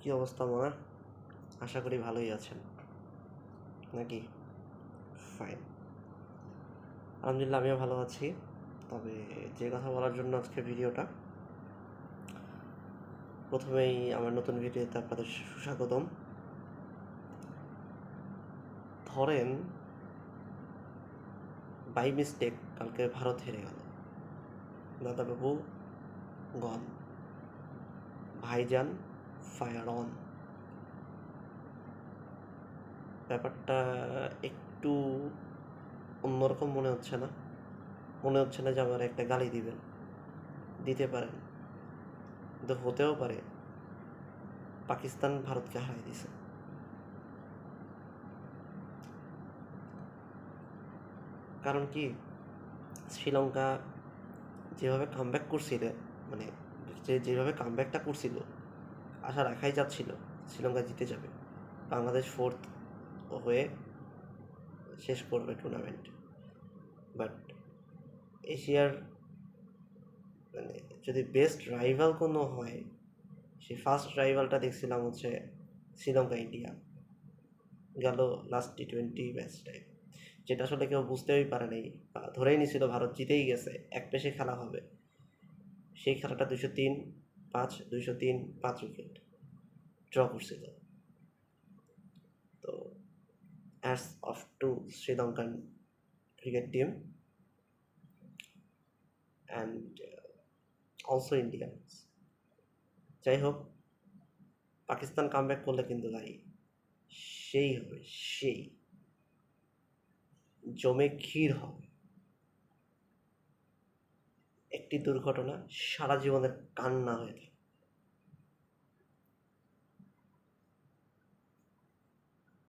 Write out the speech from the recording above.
কি অবস্থা মনে আশা করি ভালোই আছেন। নাকি? ফাইন আলহামদুলিল্লাহ, আমিও ভালো আছি। তবে যে কথা বলার জন্য আজকে ভিডিওটা, প্রথমেই আমার নতুন ভিডিওতে আপনাদের সুস্বাগতম। ধরেন বাই মিস্টেক কালকে ভারত হেরে গেল। দাদাবাবু গন ভাইজান ফায়ার অন ব্যাপারটা একটু অন্যরকম মনে হচ্ছে না। মনে হচ্ছে না যে আমার একটা গালি দিবেন। দিতে পারেন। কিন্তু হতেও পারে। পাকিস্তান ভারতকে হারাই দিছে। কারণ কি? শ্রীলঙ্কা যেভাবে কামব্যাক করছিল মানে যে, যেভাবে কামব্যাকটা করছিল আশা রাখাই যাচ্ছিল, শ্রীলঙ্কা জিতে যাবে। বাংলাদেশ ফোর্থ হয়ে শেষ করবে টুর্নামেন্ট বাট এশিয়ার মানে যদি বেস্ট রাইভাল কোনো হয়, সেই ফার্স্ট রাইভালটা দেখছিলাম হচ্ছে শ্রীলঙ্কা ইন্ডিয়া গেল লাস্ট টি টোয়েন্টি ম্যাচটায় যেটা আসলে কেউ বুঝতেই পারে নাই ধরেই নিছিল ভারত জিতেই গেছে, এক পেশে খেলা হবে। সেই খেলাটা দুশো তিন পাঁচ, দুইশো তিন, পাঁচ উইকেট, ড্র করছিল তো as of to Sri Lankan cricket team and also Indians যাই হোক, পাকিস্তান কামব্যাক করলে কিন্তু ভাই সেই হবে, সেই। জমে ক্ষীর হবে। একটি দুর্ঘটনা সারা জীবনের কান্না হয়ে থাকে